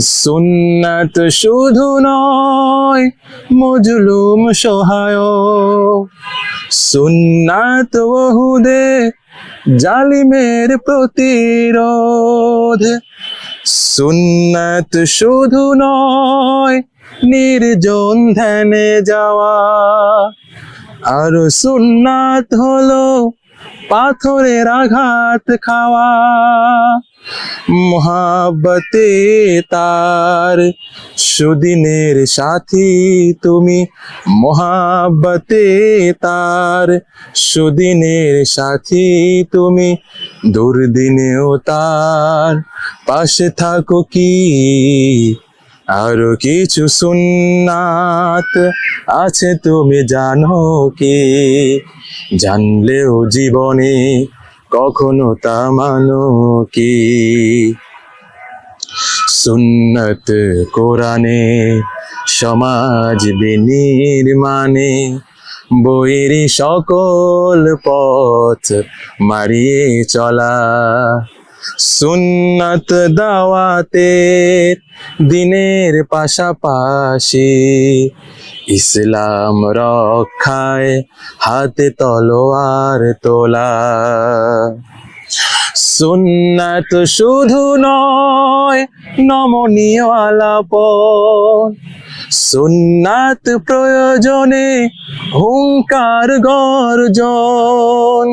সুন্নাত শুধু নয়, মজলুম সহায় সুন্নাত ওহুদে, জালিমের প্রতিরোধ। সুন্নাত শুধু নয়, নির্জন ধ্যানে যাওয়া। আর সুন্নাত হলো পাথরের আঘাত খাওয়া। মহাব্বতে তার সুদিনের সাথী তুমি। মহাব্বতে তার সুদিনের সাথী তুমি। দুর্দিনেও তার পাশে থাকো কি? আরও কিছু সুন্নাত আছে তুমি জানো কি? জানলেও জীবনে কখনো তা মানো কি? সুন্নত কোরআনে সমাজ বিনির্মাণে বইয়ের সকল পথ মারিয়ে চলা। সুন্নত দাওয়াতের দিনের পাশাপাশি ইসলাম রক্ষায় হাতে তলোয়ার তোলা। সুন্নাত শুধু নয় নমনীয় আলাপন সুন্নাত প্রয়োজনে হুঙ্কার গর্জন।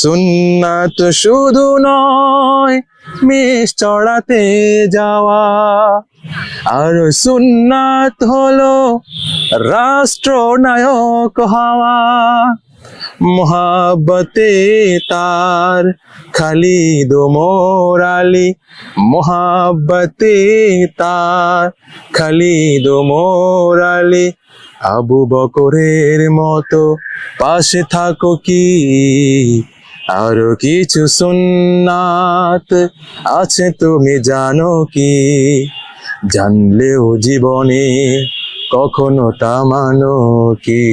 সুন্নাত শুধু নয়, মিস চড়াতে যাওয়া। আর সুন্নাত হলো রাষ্ট্রনায়ক হওয়া। মহাব্বতে তার খালিদ মোরালি মহাব্বতে তার খালিদ মোরালি আবু বকরের মতো পাশে থাকো কি? আরও কিছু সুন্নাত আছে তুমি জানো কি? জানলেও জীবনে কখনো তা মানো কি?